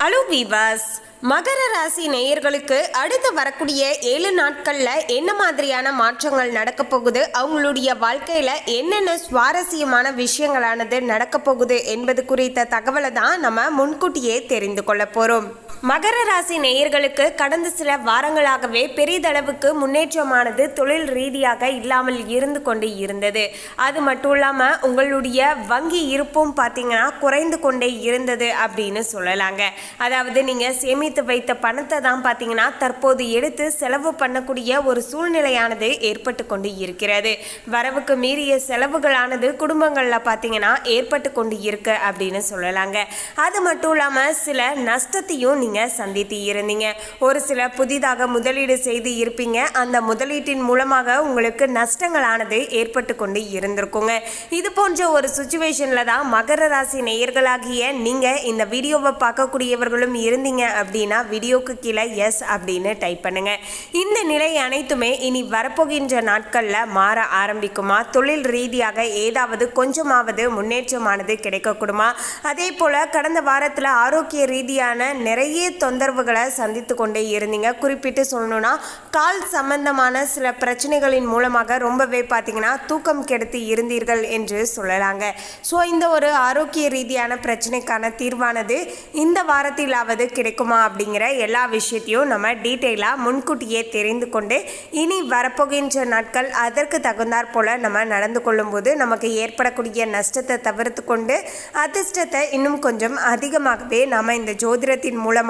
Hello வீவாஸ் மகர ராசி நேயர்களுக்கு அடுத்து வரக்கூடிய ஏழு நாட்களில் என்ன மாதிரியான மாற்றங்கள் நடக்க போகுது? அவங்களுடைய வாழ்க்கையில் என்னென்ன சுவாரஸ்யமான விஷயங்களானது நடக்க போகுது என்பது குறித்த தகவலை தான் நம்ம முன்கூட்டியே தெரிந்து கொள்ள போகிறோம் மகர ராசி நேயர்களுக்கு கடந்த சில வாரங்களாகவே பெரிதளவுக்கு முன்னேற்றமானது தொழில் ரீதியாக இல்லாமல் இருந்து கொண்டு இருந்தது. அது மட்டும் இல்லாமல் உங்களுடைய வங்கி இருப்பும் பார்த்தீங்கன்னா குறைந்து கொண்டே இருந்தது அப்படின்னு சொல்லலாங்க. அதாவது நீங்கள் சேமித்து வைத்த பணத்தை தான் பார்த்தீங்கன்னா தற்போது எடுத்து செலவு பண்ணக்கூடிய ஒரு சூழ்நிலையானது ஏற்பட்டு கொண்டு இருக்கிறது. வரவுக்கு மீறிய செலவுகளானது குடும்பங்களில் பார்த்தீங்கன்னா ஏற்பட்டு கொண்டு இருக்கு அப்படின்னு சொல்லலாங்க. அது மட்டும் இல்லாமல் சில நஷ்டத்தையும் நீங்கள் சந்தித்து இருந்தீங்க. ஒரு சில புதிதாக முதலீடு செய்து இருப்பீங்க. அந்த முதலீட்டின் மூலமாக உங்களுக்கு நஷ்டங்களானது ஏற்பட்டு கொண்டு இருந்திருக்குங்க. இது போன்ற ஒரு சுச்சுவேஷனில் தான் மகர ராசி நேயர்களாகிய நீங்கள் இந்த வீடியோவை பார்க்கக்கூடியவர்களும் இருந்தீங்க அப்படின்னா வீடியோக்கு கீழே எஸ் அப்படின்னு டைப் பண்ணுங்க. இந்த நிலை அனைத்துமே இனி வரப்போகின்ற நாட்களில் மாற ஆரம்பிக்குமா? தொழில் ரீதியாக ஏதாவது கொஞ்சமாவது முன்னேற்றமானது கிடைக்கக்கூடுமா அதே போல் கடந்த வாரத்தில் ஆரோக்கிய ரீதியான நிறைய தொந்தரவுகளை சந்தித்து கொண்டே இருந்தீங்க. குறிப்பிட்டு சொல்லணும்னா கால் சம்பந்தமான சில பிரச்சனைகளின் மூலமாக ரொம்பவே பார்த்தீங்கன்னா தூக்கம் கெடுத்து இருந்தீர்கள் என்று சொல்லலாங்க. ஸோ இந்த ஒரு ஆரோக்கிய ரீதியான பிரச்சனைக்கான தீர்வானது இந்த வாரத்திலாவது கிடைக்குமா அப்படிங்கிற எல்லா விஷயத்தையும் நம்ம டீட்டெயிலாக முன்கூட்டியே தெரிந்து கொண்டு இனி வரப்போகின்ற நாட்கள் அதற்கு தகுந்தாற் போல நம்ம நடந்து கொள்ளும்போது நமக்கு ஏற்படக்கூடிய நஷ்டத்தை தவிர்த்து கொண்டு அதிர்ஷ்டத்தை இன்னும் கொஞ்சம் அதிகமாகவே நாம் இந்த ஜோதிடத்தின் மூலமாக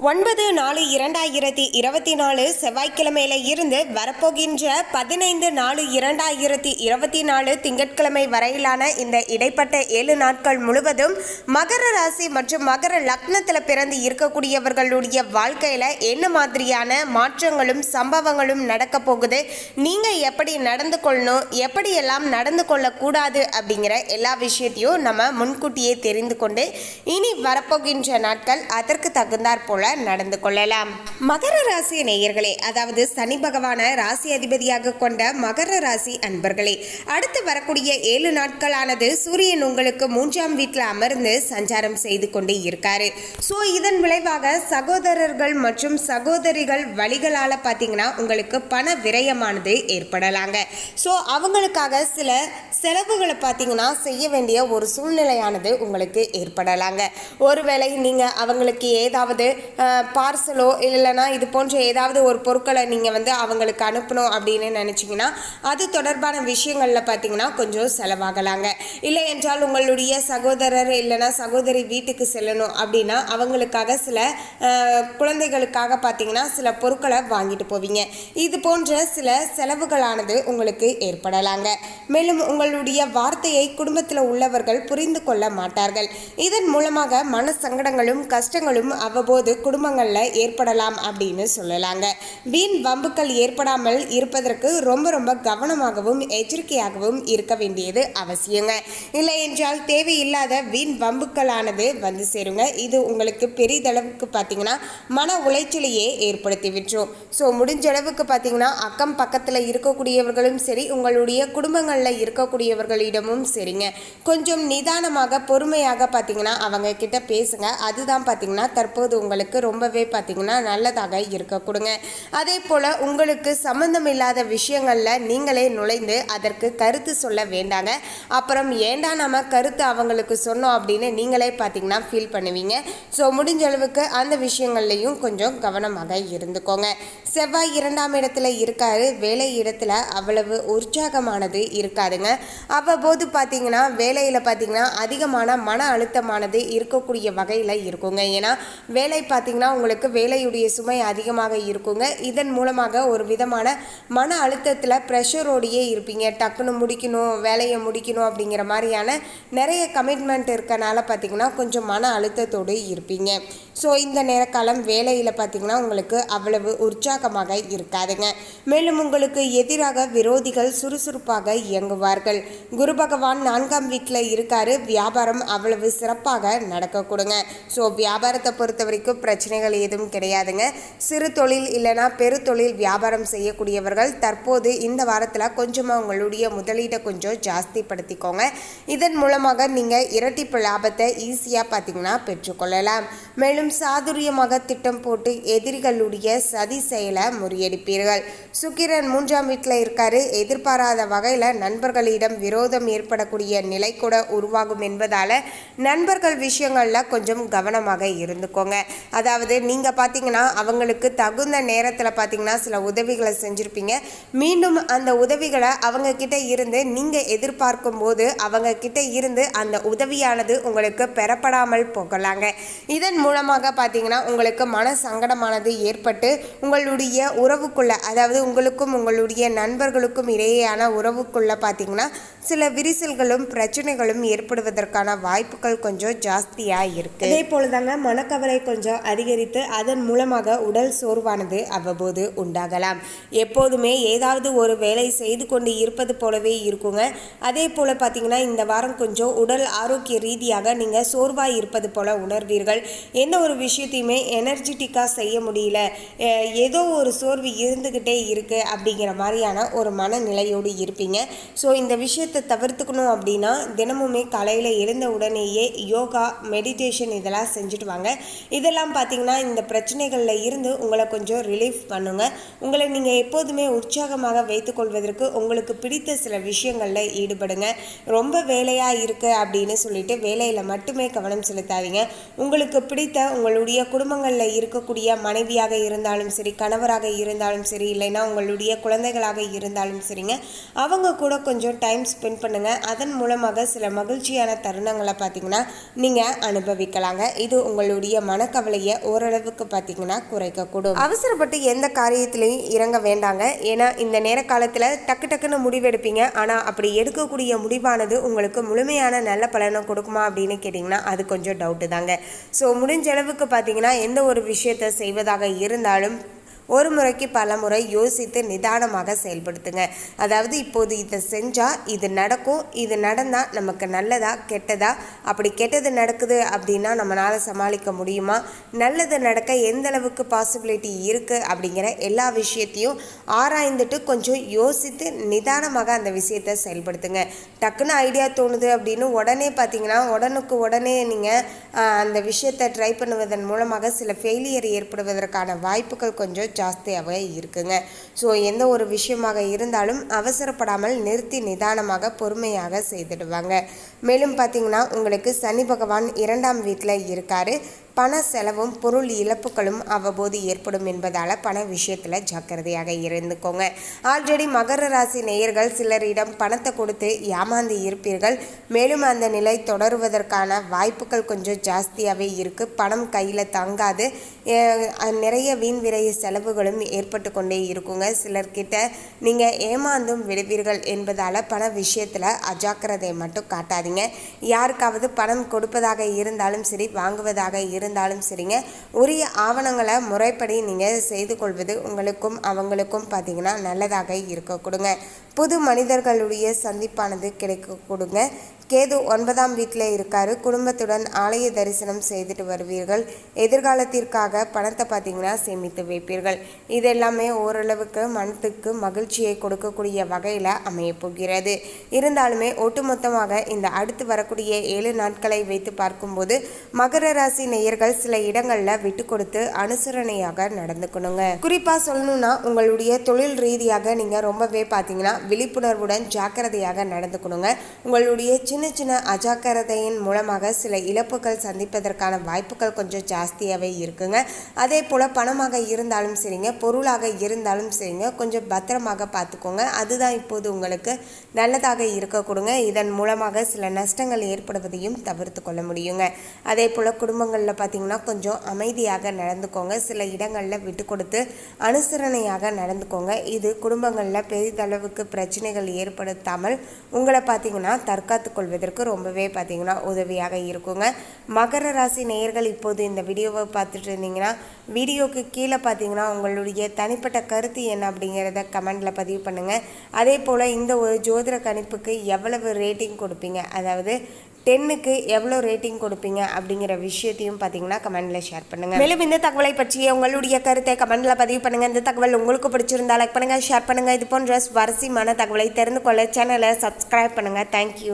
ஒன்பது நாலு இரண்டாயிரத்தி இருபத்தி நாலு செவ்வாய்க்கிழமையில இருந்து வரப்போகின்ற பதினைந்து நாலு இரண்டாயிரத்தி இருபத்தி நாலு திங்கட்கிழமை வரையிலான இந்த இடைப்பட்ட ஏழு நாட்கள் முழுவதும் மகர ராசி மற்றும் மகர லக்னத்தில் பிறந்து இருக்கக்கூடியவர்களுடைய வாழ்க்கையில் என்ன மாதிரியான மாற்றங்களும் சம்பவங்களும் நடக்க போகுது? நீங்கள் எப்படி நடந்து கொள்ளணும்? எப்படியெல்லாம் நடந்து கொள்ளக்கூடாது? அப்படிங்கிற எல்லா விஷயத்தையும் நம்ம முன்கூட்டியே தெரிந்து கொண்டு இனி வரப்போகின்ற நாட்கள் அதற்கு தகுந்தாற் போல நடந்து கொள்ளலாம். மகர ராசி நேயர்களே அதாவது சனி பகவான ராசி அதிபதியாக கொண்ட மகர ராசி அன்பர்களே அடுத்து வரக்கூடிய ஏழு நாட்களானது சூரியன் உங்களுக்கு மூன்றாம் வீட்டில் அமர்ந்து சஞ்சாரம் செய்து கொண்டு இருக்காரு. ஸோ இதன் விளைவாக சகோதரர்கள் மற்றும் சகோதரிகள் வழிகளால் பார்த்தீங்கன்னா உங்களுக்கு பண விரயமானது ஏற்படலாங்க. ஸோ அவங்களுக்காக சில செலவுகளை பார்த்தீங்கன்னா செய்ய வேண்டிய ஒரு சூழ்நிலையானது உங்களுக்கு ஏற்படலாங்க. ஒருவேளை நீங்கள் அவங்களுக்கு ஏதாவது பார்சலோ இல்லைன்னா இது போன்ற ஏதாவது ஒரு பொருட்களை நீங்கள் வந்து அவங்களுக்கு அனுப்பணும் அப்படின்னு நினச்சிங்கன்னா அது தொடர்பான விஷயங்களில் பார்த்தீங்கன்னா கொஞ்சம் செலவாகலாங்க. இல்லை என்றால் உங்களுடைய சகோதரர் இல்லைன்னா சகோதரி வீட்டுக்கு செல்லணும் அப்படின்னா அவங்களுக்காக சில குழந்தைகளுக்காக பார்த்தீங்கன்னா சில பொருட்களை வாங்கிட்டு போவீங்க. இது போன்ற சில செலவுகளானது உங்களுக்கு ஏற்படலாங்க. மேலும் உங்களுடைய வார்த்தையை குடும்பத்தில் உள்ளவர்கள் புரிந்து கொள்ள மாட்டார்கள். இதன் மூலமாக மன சங்கடங்களும் கஷ்டங்களும் அவ்வப்போது குடும்பங்களில் ஏற்படலாம் அப்படின்னு சொல்லலாங்க. வீண் வம்புக்கள் ஏற்படாமல் இருப்பதற்கு ரொம்ப ரொம்ப கவனமாகவும் எச்சரிக்கையாகவும் இருக்க வேண்டியது அவசியங்க. இல்லை என்றால் தேவையில்லாத வீண் வம்புக்களானது வந்து சேருங்க. இது உங்களுக்கு பெரிதளவுக்கு பார்த்தீங்கன்னா மன உளைச்சலையே ஏற்படுத்தி விட்டுரும். ஸோ முடிஞ்ச அளவுக்கு பார்த்தீங்கன்னா அக்கம் பக்கத்தில் இருக்கக்கூடியவர்களும் சரி உங்களுடைய குடும்பங்களில் இருக்கக்கூடியவர்களிடமும் சரிங்க. கொஞ்சம் நிதானமாக பொறுமையாக பார்த்தீங்கன்னா அவங்க கிட்ட பேசுங்க. அதுதான் பார்த்தீங்கன்னா தற்போது உங்களுக்கு ரொம்பவே பார்த்தீங்கன்னா நல்லதாக இருக்க கொடுங்க. அதே போல் உங்களுக்கு சம்மந்தம் இல்லாத விஷயங்களில் நீங்களே நுழைந்து அதற்கு கருத்து சொல்ல வேண்டாங்க. அப்புறம் ஏண்டா நம்ம கருத்து அவங்களுக்கு சொன்னோம் அப்படின்னு நீங்களே பார்த்தீங்கன்னா ஃபீல் பண்ணுவீங்க. ஸோ முடிஞ்ச அளவுக்கு அந்த விஷயங்கள்லையும் கொஞ்சம் கவனமாக இருந்துக்கோங்க. செவ்வாய் இரண்டாம் இடத்துல இருக்காரு. வேலை இடத்துல அவ்வளவு உற்சாகமானது இருக்காதுங்க. அவ்வப்போது பார்த்தீங்கன்னா வேலையில் பார்த்தீங்கன்னா அதிகமான மன அழுத்தமானது இருக்கக்கூடிய வகையில் இருக்குங்க. ஏன்னா வேலை பார்த்து பார்த்தீங்கன்னா உங்களுக்கு வேலையுடைய சுமை அதிகமாக இருக்குங்க. இதன் மூலமாக ஒரு விதமான மன அழுத்தத்தில் ப்ரெஷரோடையே இருப்பீங்க. டக்குன்னு முடிக்கணும் வேலையை முடிக்கணும் அப்படிங்கிற மாதிரியான நிறைய கமிட்மெண்ட் இருக்கனால பார்த்தீங்கன்னா கொஞ்சம் மன அழுத்தத்தோடு இருப்பீங்க. ஸோ இந்த நேரக்காலம் வேலையில் பார்த்தீங்கன்னா உங்களுக்கு அவ்வளவு உற்சாகமாக இருக்காதுங்க. மேலும் உங்களுக்கு எதிராக விரோதிகள் சுறுசுறுப்பாக இயங்குவார்கள். குரு பகவான் நான்காம் வீட்டில் இருக்காரு. வியாபாரம் அவ்வளவு சிறப்பாக நடக்க கொடுங்க. ஸோ வியாபாரத்தை பொறுத்த வரைக்கும் பிரச்சனைகள் எதுவும் கிடையாதுங்க. சிறு தொழில் இல்லைனா பெரு தொழில் வியாபாரம் செய்யக்கூடியவர்கள் தற்போது இந்த வாரத்தில் கொஞ்சமாக உங்களுடைய முதலீட்டை கொஞ்சம் ஜாஸ்திப்படுத்திக்கோங்க இதன் மூலமாக நீங்கள் இரட்டிப்பு லாபத்தை ஈஸியாக பார்த்தீங்கன்னா பெற்றுக்கொள்ளலாம் மேலும் சாதுரியமாக திட்டம் போட்டு எதிரிகளுடைய சதி செயலை முறியடிப்பீர்கள். சுக்கிரன் மூன்றாம் வீட்டில் இருக்காரு. எதிர்பாராத வகையில் நண்பர்களிடம் விரோதம் ஏற்படக்கூடிய நிலை கூட உருவாகும் என்பதால் நண்பர்கள் விஷயங்களில் கொஞ்சம் கவனமாக இருந்துக்கோங்க. அதாவது நீங்கள் பார்த்தீங்கன்னா அவங்களுக்கு தகுந்த நேரத்தில் பார்த்தீங்கன்னா சில உதவிகளை செஞ்சுருப்பீங்க. மீண்டும் அந்த உதவிகளை அவங்க கிட்ட இருந்து நீங்கள் எதிர்பார்க்கும் போது அவங்க கிட்ட இருந்து அந்த உதவியானது உங்களுக்கு பெறப்படாமல் போகலாங்க. இதன் மூலமாக பார்த்தீங்கன்னா உங்களுக்கு மன சங்கடமானது ஏற்பட்டு உங்களுடைய உறவுக்குள்ள அதாவது உங்களுக்கும் உங்களுடைய நண்பர்களுக்கும் இடையேயான உறவுக்குள்ளே பார்த்தீங்கன்னா சில விரிசல்களும் பிரச்சனைகளும் ஏற்படுவதற்கான வாய்ப்புகள் கொஞ்சம் ஜாஸ்தியாக இருக்கு. அதே போல் தாங்க மனக்கவலை கொஞ்சம் அதிகரித்து அதன் மூலமாக உடல் சோர்வானது அவ்வப்போது உண்டாகலாம். எப்போதுமே ஏதாவது ஒரு வேலை செய்து கொண்டு இருப்பது போலவே இருக்குங்க. அதே போல் பார்த்தீங்கன்னா இந்த வாரம் கொஞ்சம் உடல் ஆரோக்கிய ரீதியாக நீங்கள் சோர்வாக இருப்பது போல உணர்வீர்கள். எந்த ஒரு விஷயத்தையுமே எனர்ஜெட்டிக்காக செய்ய முடியல. ஏதோ ஒரு சோர்வு இருந்துக்கிட்டே இருக்குது அப்படிங்கிற மாதிரியான ஒரு மனநிலையோடு இருப்பீங்க. ஸோ இந்த விஷயத்தை தவிர்த்துக்கணும் அப்படின்னா தினமுமே காலையில் எழுந்த உடனேயே யோகா மெடிடேஷன் இதெல்லாம் செஞ்சுட்டு வாங்க. இதெல்லாம் பார்த்தீங்கன்னா இந்த பிரச்சனைகளில் இருந்து உங்களை கொஞ்சம் ரிலீஃப் பண்ணுங்க. உங்களை நீங்கள் எப்போதுமே உற்சாகமாக வைத்துக்கொள்வதற்கு உங்களுக்கு பிடித்த சில விஷயங்களில் ஈடுபடுங்க. ரொம்ப வேலையாக இருக்குது அப்படின்னு சொல்லிட்டு வேலையில் மட்டுமே கவனம் செலுத்தாதீங்க. உங்களுக்கு பிடித்த உங்களுடைய குடும்பங்களில் இருக்கக்கூடிய மனைவியாக இருந்தாலும் சரி கணவராக இருந்தாலும் சரி இல்லைன்னா உங்களுடைய குழந்தைகளாக இருந்தாலும் சரிங்க. அவங்க கூட கொஞ்சம் டைம் ஸ்பெண்ட் பண்ணுங்க. அதன் மூலமாக சில மகிழ்ச்சியான தருணங்களை பார்த்தீங்கன்னா நீங்கள் அனுபவிக்கலாங்க. இது உங்களுடைய மனக்கவலையை ஓரளவுக்கு பார்த்தீங்கன்னா குறைக்கக்கூடும். அவசரப்பட்டு எந்த காரியத்திலையும் இறங்க வேண்டாங்க. ஏன்னா இந்த நேர காலத்தில் டக்கு டக்குன்னு முடிவெடுப்பீங்க ஆனால் அப்படி எடுக்கக்கூடிய முடிவானது உங்களுக்கு முழுமையான நல்ல பலனை கொடுக்குமா அப்படின்னு கேட்டிங்கன்னா அது கொஞ்சம் டவுட்டு தாங்க. ஸோ முடிஞ்ச அளவுக்கு பார்த்தீங்கன்னா எந்த ஒரு விஷயத்தை செய்வதாக இருந்தாலும் ஒரு முறைக்கு பல முறை யோசித்து நிதானமாக செயல்படுத்துங்க. அதாவது இப்போது இதை செஞ்சால் இது நடக்கும் இது நடந்தால் நமக்கு நல்லதா கெட்டதா? அப்படி கெட்டது நடக்குது அப்படின்னா நம்மளால் சமாளிக்க முடியுமா? நல்லது நடக்க எந்த அளவுக்கு பாசிபிலிட்டி இருக்குது அப்படிங்கிற எல்லா விஷயத்தையும் ஆராய்ந்துட்டு கொஞ்சம் யோசித்து நிதானமாக அந்த விஷயத்தை செயல்படுத்துங்க. டக்குன்னு ஐடியா தோணுது அப்படின்னு உடனே பார்த்தீங்கன்னா உடனுக்கு உடனே நீங்கள் அந்த விஷயத்தை ட்ரை பண்ணுவதன் மூலமாக சில ஃபெயிலியர் ஏற்படுவதற்கான வாய்ப்புகள் கொஞ்சம் ஜாஸ்தியாகவே இருக்குங்க. ஸோ எந்த ஒரு விஷயமாக இருந்தாலும் அவசரப்படாமல் நிறுத்தி நிதானமாக பொறுமையாக செய்துடுவாங்க. மேலும் பார்த்தீங்கன்னா உங்களுக்கு சனி பகவான் இரண்டாம் வீட்டில் இருக்காரு. பண செலவும் பொருள் இழப்புகளும் அவ்வப்போது ஏற்படும் என்பதால் பண விஷயத்தில் ஜாக்கிரதையாக இருந்துக்கோங்க. ஆல்ரெடி மகர ராசி நேயர்கள் சிலரிடம் பணத்தை கொடுத்து ஏமாந்து இருப்பீர்கள். மேலும் அந்த நிலை தொடருவதற்கான வாய்ப்புகள் கொஞ்சம் ஜாஸ்தியாகவே இருக்குது பணம் கையில் தங்காது. நிறைய வீண் விரைய செலவுகளும் ஏற்பட்டு கொண்டே இருக்குங்க. சிலர்கிட்ட நீங்கள் ஏமாந்தும் விடுவீர்கள் என்பதால் பண விஷயத்தில் அஜாக்கிரதையை மட்டும் காட்டாதீங்க. யாருக்காவது பணம் கொடுப்பதாக இருந்தாலும் சரி வாங்குவதாக இருந்தாலும் இருந்தாலும் சரிங்க. உரிய ஆவணங்களை முறைப்படி நீங்கள் செய்து கொள்வது உங்களுக்கும் அவங்களுக்கும் பார்த்தீங்கன்னா நல்லதாக இருக்க கொடுங்க. புது மனிதர்களுடைய சந்திப்பானது கிடைக்க கொடுங்க. கேது ஒன்பதாம் வீட்டில் இருக்காரு. குடும்பத்துடன் ஆலய தரிசனம் செய்துட்டு வருவீர்கள். எதிர்காலத்திற்காக பணத்தை பார்த்தீங்கன்னா சேமித்து வைப்பீர்கள். இது எல்லாமே ஓரளவுக்கு மனத்துக்கு மகிழ்ச்சியை கொடுக்கக்கூடிய வகையில் அமையப்போகிறது இருந்தாலுமே ஒட்டுமொத்தமாக இந்த அடுத்து வரக்கூடிய ஏழு நாட்களை வைத்து பார்க்கும்போது மகர ராசி நேயர்கள் சில இடங்களில் விட்டு கொடுத்து அனுசரணையாக நடந்துக்கணுங்க. குறிப்பாக சொல்லணும்னா உங்களுடைய தொழில் ரீதியாக நீங்கள் ரொம்பவே பார்த்தீங்கன்னா விழிப்புணர்வுடன் ஜாக்கிரதையாக நடந்துக்கணுங்க. உங்களுடைய சின்ன சின்ன அஜாக்கிரதையின் மூலமாக சில இழப்புகள் சந்திப்பதற்கான வாய்ப்புகள் கொஞ்சம் ஜாஸ்தியாகவே இருக்குங்க. அதே போல் பணமாக இருந்தாலும் சரிங்க பொருளாக இருந்தாலும் சரிங்க கொஞ்சம் பத்திரமாக பார்த்துக்கோங்க. அதுதான் இப்போது உங்களுக்கு நல்லதாக இருக்க கொடுங்க இதன் மூலமாக சில நஷ்டங்கள் ஏற்படுவதையும் தவிர்த்து கொள்ள முடியுங்க. அதே போல் குடும்பங்களில் பார்த்தீங்கன்னா கொஞ்சம் அமைதியாக நடந்துக்கோங்க. சில இடங்களில் விட்டு கொடுத்து அனுசரணையாக நடந்துக்கோங்க. இது குடும்பங்களில் பெரிதளவுக்கு பிரச்சனைகள் ஏற்படுத்தாமல் உங்களை பார்த்தீங்கன்னா தற்காத்து கொள்வதற்கு ரொம்பவே பார்த்தீங்கன்னா உதவியாக இருக்குங்க. மகர ராசி நேயர்கள் இப்போது இந்த வீடியோவை பார்த்துட்டு இருந்தீங்கன்னா வீடியோக்கு கீழே பார்த்தீங்கன்னா உங்களுடைய தனிப்பட்ட கருத்து என்ன அப்படிங்கிறத கமெண்டில் பதிவு பண்ணுங்கள் அதே போல் இந்த ஒரு ஜோதிட கணிப்புக்கு எவ்வளவு ரேட்டிங் கொடுப்பீங்க? அதாவது டென்னுக்கு எவ்வளோ ரேட்டிங் கொடுப்பீங்க அப்படிங்கிற விஷயத்தையும் பார்த்தீங்கன்னா கமெண்ட்டில் ஷேர் பண்ணுங்கள் மேலும் இந்த தகவலை பற்றிய உங்களுடைய கருத்தை கமெண்ட்டில் பதிவு பண்ணுங்கள் இந்த தகவல் உங்களுக்கு பிடிச்சிருந்தா லைக் பண்ணுங்கள் ஷேர் பண்ணுங்கள் இது போன்ற சுவாரஸ்யமான தகவலை தெரிந்து கொள்ள சேனலை சப்ஸ்கிரைப் பண்ணுங்கள் தேங்க்யூ